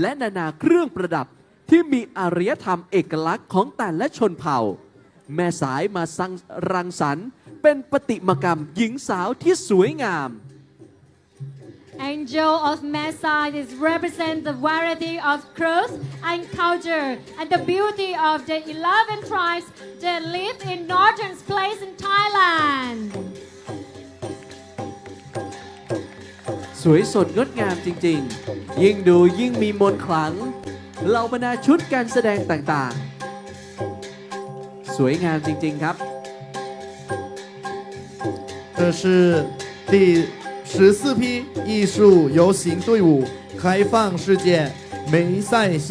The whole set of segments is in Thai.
และนานาเครื่องประดับที่มีอารยธรรมเอกลักษณ์ของแต่ละชนเผ่า แม่สายมาสร้างรังสรรค์ เป็นปฏิมากรรมหญิงสาวที่สวยงาม Angel of Messiah is represent the variety of clothes and culture and the beauty of the 11 tribes that live in northern place in Thailand. สวยสดงดงามจริงๆ ยิ่งดูยิ่งมีมนต์ขลังเหล่าบรรดาชุดการแสดงต่างๆ สวยงามจริงๆครับ 这是第十四批艺术游行队伍开放事件梅赛县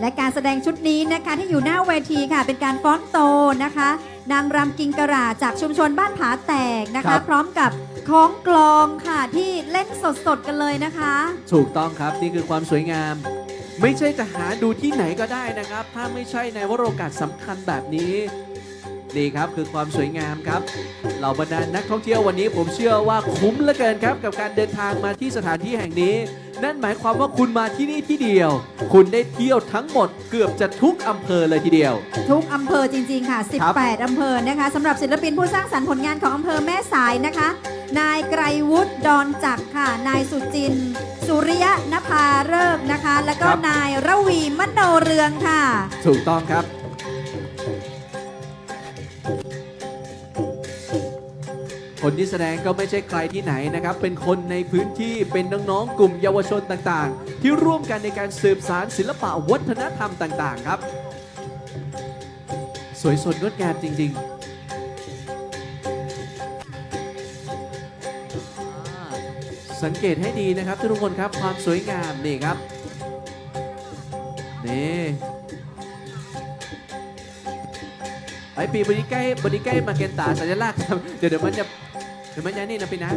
และการแสดงชุดนี้นะคะที่อยู่หน้าเวทีค่ะ เป็นการฟ้อนโตนะคะ นางรำกิงกระราจากชุมชนบ้านผาแตกนะ ครั คะ บ พร้อมกับ ของกลองค่ะที่เล่นสดๆกันเลยนะคะ ถูกต้องครับนี่คือความสวยงาม ไม่ใช่จะหาดูที่ไหนก็ได้นะครับ ถ้าไม่ใช่ในวโรกาสสำคัญแบบนี้นี่ครับคือความสวยงามครับ เหล่าบรรดานักท่องเที่ยววันนี้ผมเชื่อว่าคุ้มเหลือเกินครับ กับการเดินทางมาที่สถานที่แห่งนี้ นั่นหมายความว่าคุณมาที่นี่ที่เดียว คุณได้เที่ยวทั้งหมดเกือบจะทุกอำเภอเลยทีเดียว ทุกอำเภอจริงๆค่ะ ครับ 18 อำเภอนะคะสำหรับศิลปินผู้สร้างสรรค์ผลงานของอำเภอแม่สายนะคะ นายไกรวุฒิดอนจักรค่ะ นายสุจินต์สุริยะนภาเริกษ์นะคะ แล้วก็นายระวีมโนเรืองค่ะ ถูกต้องครับ คนที่แสดงก็ไม่ใช่ใครที่ไหนนะครับ เป็นคนในพื้นที่เป็นน้องๆ กลุ่มเยาวชนต่างๆ ที่ร่วมกันในการสืบสารศิลปะวัฒนธรรมต่างๆ ครับ สวยสดงดงามจริง ๆสังเกตให้ดีนะครับ ทุกคนครับความสวยงามนี่ครับนี่ไอปีบริใกล้บริใกล้มาเกนตาสัญลักษณ์ครับเดี๋ยวเดี๋ยวมันจะ เดี๋ยวมันจะนี่นะพี่นะ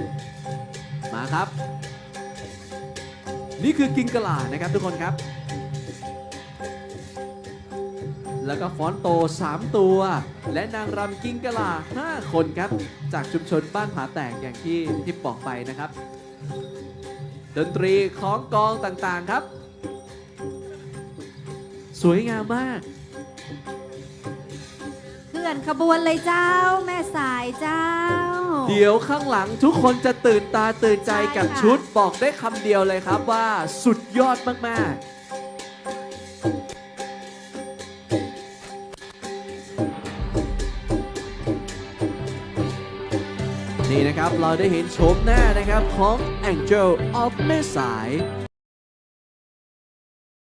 มาครับ นี่คือกิงกะลานะครับทุกคนครับ แล้วก็ฟอนต์โต 3 ตัว และนางรำกิงกะลา 5 คนครับ จากชุมชนบ้านผาแตกอย่างที่ที่บอกไปนะครับ ดนตรีของกองต่างๆครับ สวยงามมาก อนขบวนเลยเจ้า แม่สายเจ้า เดี๋ยวข้างหลังทุกคนจะตื่นตาตื่นใจใช่กับค่ะ ชุดบอกได้คำเดียวเลยครับว่าสุดยอดมากๆ นี่นะครับเราได้เห็นโฉมหน้านะครับของ Angel of แม่สาย